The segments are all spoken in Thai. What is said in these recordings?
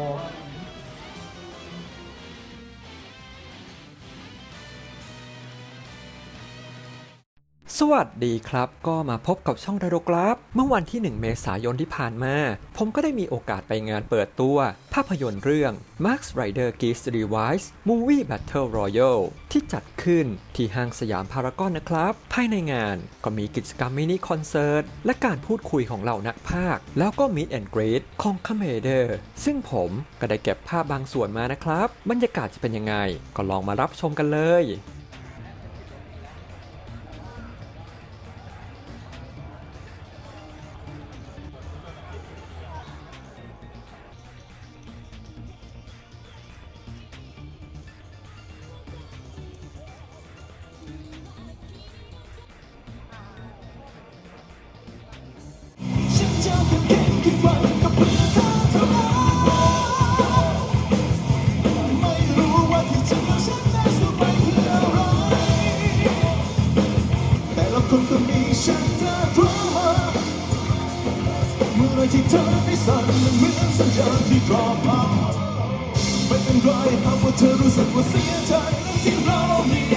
Oh. สวัสดีครับ ก็มาพบกับช่องไดโรกราฟเมื่อวันที่ 1 เมษายนที่ผ่านมา ผมก็ได้มีโอกาสไปงานเปิดตัว ภาพยนตร์เรื่อง Max Rider Geese Device Movie Battle Royale ที่จัดขึ้นที่ห้างสยามพารากอนนะครับ ภายในงานก็มีกิจกรรมมินิคอนเสิร์ต และการพูดคุยของเหล่านักพากย์แล้วก็ Meet and Greet ของคาเมเดอร์ซึ่งผมก็ได้เก็บภาพบางส่วนมานะครับ บรรยากาศจะเป็นยังไง ก็ลองมารับชมกันเลย วฉันนั้นสู้ไปเพื่ออะไรแต่ละคนก็มีฉันเธอตรงมเมื่อไรที่เธอไม่สั่นมันเหมือนสัญญาณที่ drop out ไม่เป็นไรหากว่าเธอรู้สึกว่าเสียใจที่เรามี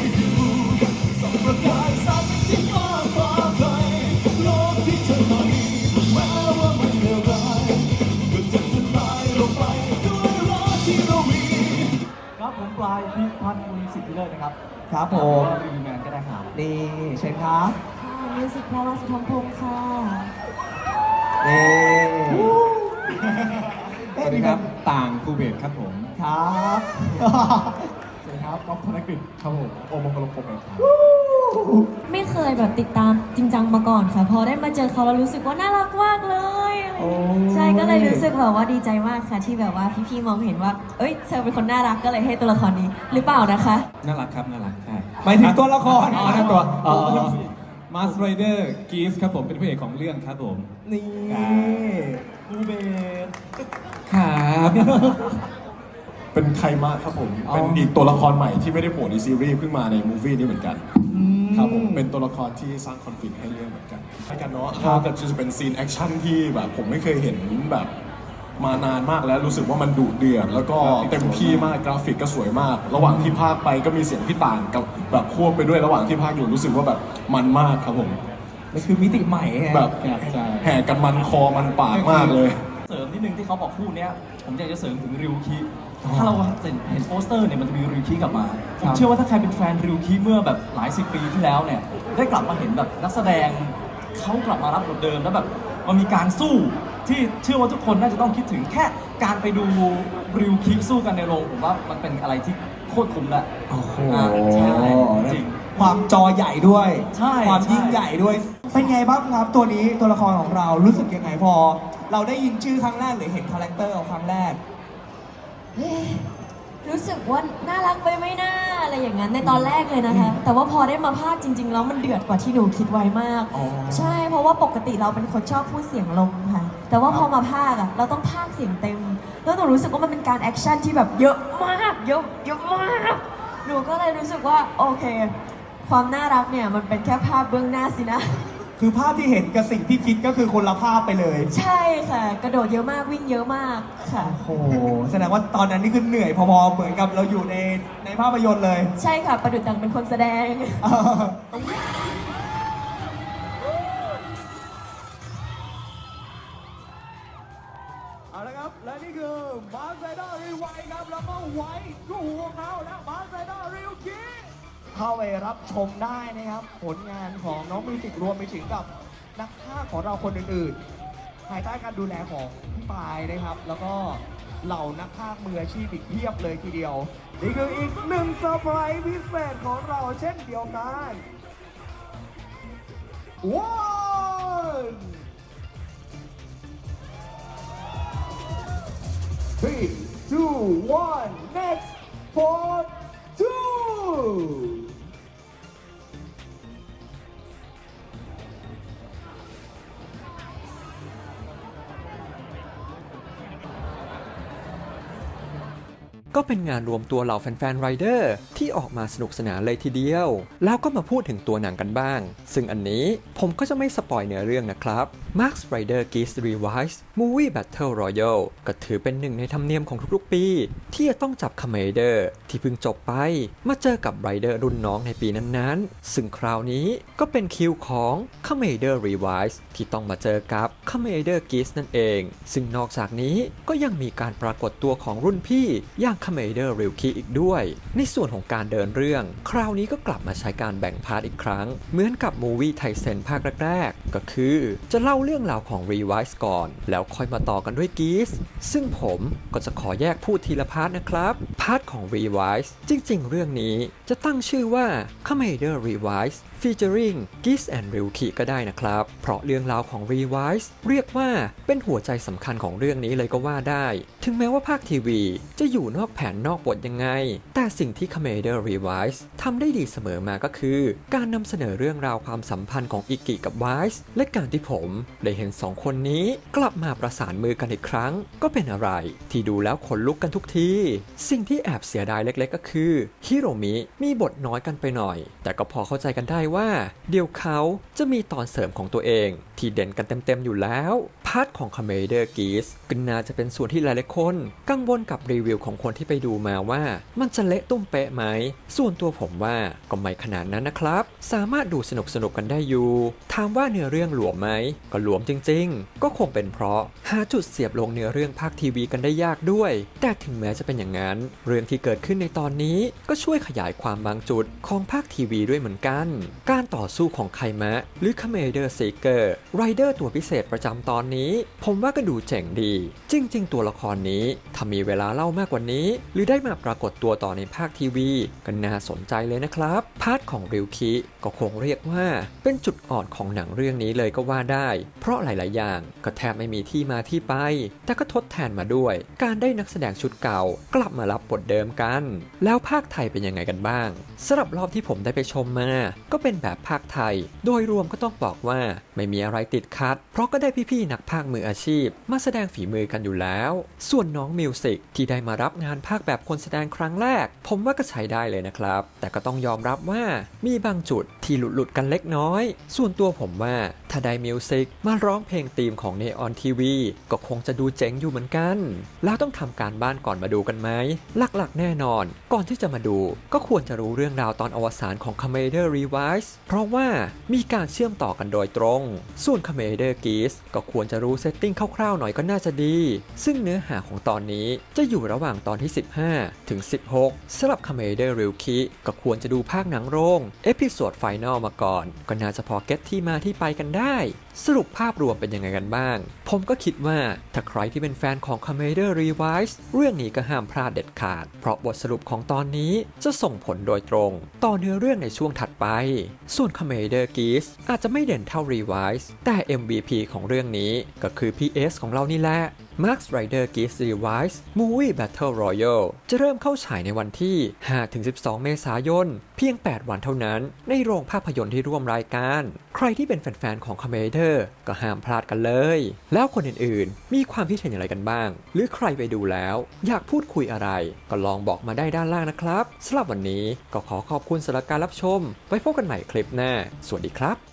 ครับครับผมรีวิวงานก็ได้ครับนี่เชิญครับค่ะมิวสิกแพรวาสุธรพงศ์ค่ะนี่สวัสดีครับต่างคูเบตครับผมครับสวัสดีครับก๊อฟธนกฤษครับผมโอมงคลพงศ์ครับไม่เคยแบบติดตามจริงจังมาก่อนค่ะ พอได้มาเจอเขาแล้วรู้สึกว่าน่ารักมากเลยอะไรอย่างเงี้ยใช่ก็เลยรู้สึกแบบว่าดีใจมากค่ะ ที่แบบว่าพี่ๆมองเห็นว่า เอ้ยเธอเป็นคนน่ารักก็เลยให้ตัวละครนี้หรือเปล่านะคะ น่ารักครับน่ารักใช่ หมายถึงตัวละครอ๋อนั่นตัวอ๋อมาสไรเดอร์กีสครับผมเป็นพระเอกของเรื่องครับผม นี่คูเบตครับ เป็นใครมากครับผมเป็นอีกตัวละครใหม่ที่ไม่ได้โผล่ในซีรีส์เพิ่งมาในมูฟวี่นี้เหมือนกัน ครับผม เป็นตัวละครที่สร้างคอนฟ lict ให้เรื่องเหมือนกันใช่กันเนาะครับก็จะเป็นซีนแอคชั่นที่แบบผมไม่เคยเห็นแบบ มานานมากแล้วรู้สึกว่ามันดุเดือดแล้วก็เต็มที่มากกราฟิกก็สวยมาก ระหว่างที่ภาคไปก็มีเสียงพี่ต่างกับแบบควบไปด้วยระหว่างที่ภาคอยู่รู้สึกว่าแบบมันมากครับผมมันคือมิติใหม่ฮะแบบใช่แห่กันมันคอมันปากมากเลย เสริมนิดนึงที่เขาบอกคู่เนี้ยผมอยากจะเสริมถึงริวคิถ้าเราเห็นโปสเตอร์เนี่ยมันจะมีริวคิกลับมาผมเชื่อว่าถ้าใครเป็นแฟนริวคิเมื่อแบบหลายสิบปีที่แล้วเนี่ยได้กลับมาเห็นแบบนักแสดงเขากลับมารับบทเดิมแล้วแบบมันมีการสู้ ที่เชื่อว่าทุกคนน่าจะต้องคิดถึงแค่การไปดูริวคิสู้กันในโรงผมว่ามันเป็นอะไรที่โคตรคุ้มแล้วโอ้โหอ่าใช่จริง ความจอใหญ่ด้วย ใช่ความใช่ยิ่งใหญ่ด้วย เป็นไงบ้างครับตัวนี้ตัวละครของเรารู้สึกยังไงพอ เราได้ยินชื่อครั้งแรกหรือเห็นคาแรคเตอร์เอาครั้งแรก เอ๊ะ รู้สึกว่าน่ารักไปไหม่น่าอะไรอย่างนั้นในตอนแรกเลยนะคะ แต่ว่าพอได้มาภาคจริง ๆ แล้วมันเดือดกว่าที่หนูคิดไว้มาก อ๋อ ใช่เพราะว่าปกติเราเป็นคนชอบพูดเสียงลงค่ะ แต่ว่าพอมาภาคอะเราต้องภาคเสียงเต็ม แล้วหนูรู้สึกว่ามันเป็นการแอคชั่นที่แบบเยอะมากเยอะเยอะมากหนูก็เลยรู้สึกว่าโอเค ความน่ารักเนี่ยมันเป็นแค่ภาพเบื้องหน้าสินะ คือภาพที่เห็นกับสิ่งที่คิดก็คือคนละภาพไปเลย ใช่ค่ะ กระโดดเยอะมากวิ่งเยอะมากค่ะ โอ้โหแสดงว่าตอนนั้นนี่คือเหนื่อยพอๆเหมือนกับเราอยู่ในในภาพยนตร์เลยใช่ค่ะ ประดุจดังเป็นคนแสดง เอาละครับ และนี่คือมาสเซดอรีไวครับ แล้วก็ไว้คู่ เข้าไปรับชมได้นะครับ ผลงานของน้องมิวสิกรวมไปถึงกับนักภาคของเราคนอื่นๆ ภายใต้การดูแลของพี่ปายนะครับ แล้วก็เหล่านักภาคมืออาชีพอีกเพียบเลยทีเดียว นี่คืออีกหนึ่งเซอร์ไพรส์พิเศษของเราเช่นเดียวกันว้าว Three, two, one, next for two. ก็เป็นงานรวมตัวเหล่าแฟนๆไรเดอร์ที่ออกมาสนุกสนานเลยทีเดียว แล้วก็มาพูดถึงตัวหนังกันบ้าง ซึ่งอันนี้ผมก็จะไม่สปอยเนื้อเรื่องนะครับ Max Rider Geese Revised Movie Battle Royale ก็ถือเป็นหนึ่งในธรรมเนียมของทุกๆปี ที่จะต้องจับคาเมเดอร์ที่เพิ่งจบไป มาเจอกับไรเดอร์รุ่นน้องในปีนั้นๆ ซึ่งคราวนี้ก็เป็นคิวของคาเมเดอร์ Revised ที่ต้องมาเจอกับคาเมเดอร์ Geese นั่นเอง ซึ่งนอกจากนี้ก็ยังมีการปรากฏตัวของรุ่นพี่อย่างคาเมเดอร์ริวคีอีกด้วย ในส่วนของการเดินเรื่อง คราวนี้ก็กลับมาใช้การแบ่งพาร์ทอีกครั้ง เหมือนกับมูวี่ไทเซนภาคแรกๆ ก็คือ จะเล่าเรื่องราวของ Revise ก่อน แล้วค่อยมาต่อกันด้วย Geese ซึ่งผมก็จะขอแยกพูดทีละพาร์ทนะครับ พาร์ทของ Revise จริงๆ เรื่องนี้จะตั้งชื่อว่า Commander Revise featuring Geese and Ryuki ก็ได้นะครับ เพราะเรื่องราวของ Revise เรียกว่าเป็นหัวใจสำคัญของเรื่องนี้เลยก็ว่าได้ ถึงแม้ว่าภาคทีวีจะอยู่นอกแผนนอกบทยังไง แต่สิ่งที่ Commander Revise ทำได้ดีเสมอมาก็คือ การนำเสนอเรื่องราวความสัมพันธ์ของอิกิกับไวส์และการที่ผม ได้เห็นสองคนนี้กลับมาประสานมือกันอีกครั้ง ก็เป็นอะไร ที่ดูแล้วขนลุกกันทุกที สิ่งที่แอบเสียดายเล็กๆ ก็คือฮิโรมิมีบทน้อยกันไปหน่อย แต่ก็พอเข้าใจกันได้ว่า เดี๋ยวเขาจะมีตอนเสริมของตัวเอง ที่เด่นกันเต็มๆอยู่แล้วาร์ทของ Commander Geese ก็น่าจะเป็นส่วนที่หลายๆคน กังวลกับรีวิวของคนที่ไปดูมาว่า มันจะเละตุ้มเป๊ะไหม ส่วนตัวผมว่าก็ไม่ขนาดนั้นนะครับ สามารถดูสนุกสนุกกันได้อยู่ ถามว่าเนื้อเรื่องหลวมไหม ก็หลวมจริง ๆ ก็คงเป็นเพราะหาจุดเสียบลงเนื้อเรื่องภาคทีวีกันได้ยากด้วย แต่ถึงแม้จะเป็นอย่างนั้น เรื่องที่เกิดขึ้นในตอนนี้ก็ช่วยขยายความบางจุดของภาคทีวีด้วยเหมือนกัน การต่อสู้ของไคมะหรือ Commander Seeker ไรเดอร์ตัวพิเศษประจำตอนนี้ผมว่าก็ดูเจ๋งดี จริง ๆ ตัวละครนี้ถ้ามีเวลาเล่ามากกว่านี้ หรือได้มาปรากฏตัวต่อในภาคทีวีก็น่าสนใจเลยนะครับ พาร์ทของริวคิก็คงเรียกว่า เป็นจุดอ่อนของหนังเรื่องนี้เลยก็ว่าได้ เพราะหลาย ๆ อย่างก็แทบไม่มีที่มาที่ไป แต่ก็ทดแทนมาด้วย การได้นักแสดงชุดเก่ากลับมารับบทเดิมกัน แล้วภาคไทยเป็นยังไงกันบ้างสำหรับรอบที่ผมได้ไปชมมา ก็เป็นแบบภาคไทย โดยรวมก็ต้องบอกว่าไม่มีอะไรติดคัด เพราะก็ได้พี่ ๆ นักภาคมืออาชีพ มาแสดงฝีมือกันอยู่แล้ว ส่วนน้องมิวสิกที่ได้มารับงานภาคแบบคนแสดงครั้งแรก ผมว่าก็ใช้ได้เลยนะครับ แต่ก็ต้องยอมรับว่ามีบางจุดที่หลุดๆกันเล็กน้อย ส่วนตัวผมว่าถ้าได้มิวสิกมาร้องเพลงธีมของ Neon TV ก็คงจะดูเจ๋งอยู่เหมือนกัน แล้วต้องทำการบ้านก่อนมาดูกันไหม หลักๆ แน่นอน ก่อนที่จะมาดู ก็ควรจะรู้เรื่องราวตอนอวสานของ Commander Revise เพราะว่ามีการเชื่อมต่อกันโดยตรง ส่วน Commander g e e s ก็ควรจะรู้เซตติ้งคร่าวๆหน่อยก็น่าจะดี ซึ่งเนื้อหาของตอนนี้จะอยู่ระหว่างตอนที่ 15 ถึง 16สำหรับคาเมเดอร์ริวคิก็ควรจะดูภาคหนังโรง เอพิโซดไฟนอลมาก่อน ก็น่าจะพอเก็ตที่มาที่ไปกันได้สรุปภาพรวมเป็นยังไงกันบ้าง ผมก็คิดว่าถ้าใครที่เป็นแฟนของ Commander Revise เรื่องนี้ก็ห้ามพลาดเด็ดขาด เพราะบทสรุปของตอนนี้จะส่งผลโดยตรง ต่อเนื้อเรื่องในช่วงถัดไป ส่วน Commander Geese อาจจะไม่เด่นเท่า Revise แต่ MVP ของเรื่องนี้ก็คือ PS ของเรานี่แหละ Max Rider Geese Revise Movie Battle Royale จะเริ่มเข้าฉายในวันที่ 5-12 เมษายน เพียง 8 วันเท่านั้น ในโรงภาพยนตร์ที่ร่วมรายการ ใครที่เป็นแฟนๆ ของ Commander ก็ห้ามพลาดกันเลย แล้วคนอื่นๆ มีความคิดเห็นอย่างไรกันบ้าง หรือใครไปดูแล้ว อยากพูดคุยอะไร ก็ลองบอกมาได้ด้านล่างนะครับสำหรับวันนี้ก็ขอขอบคุณสำหรับการรับชม ไว้พบกันใหม่คลิปหน้า สวัสดีครับ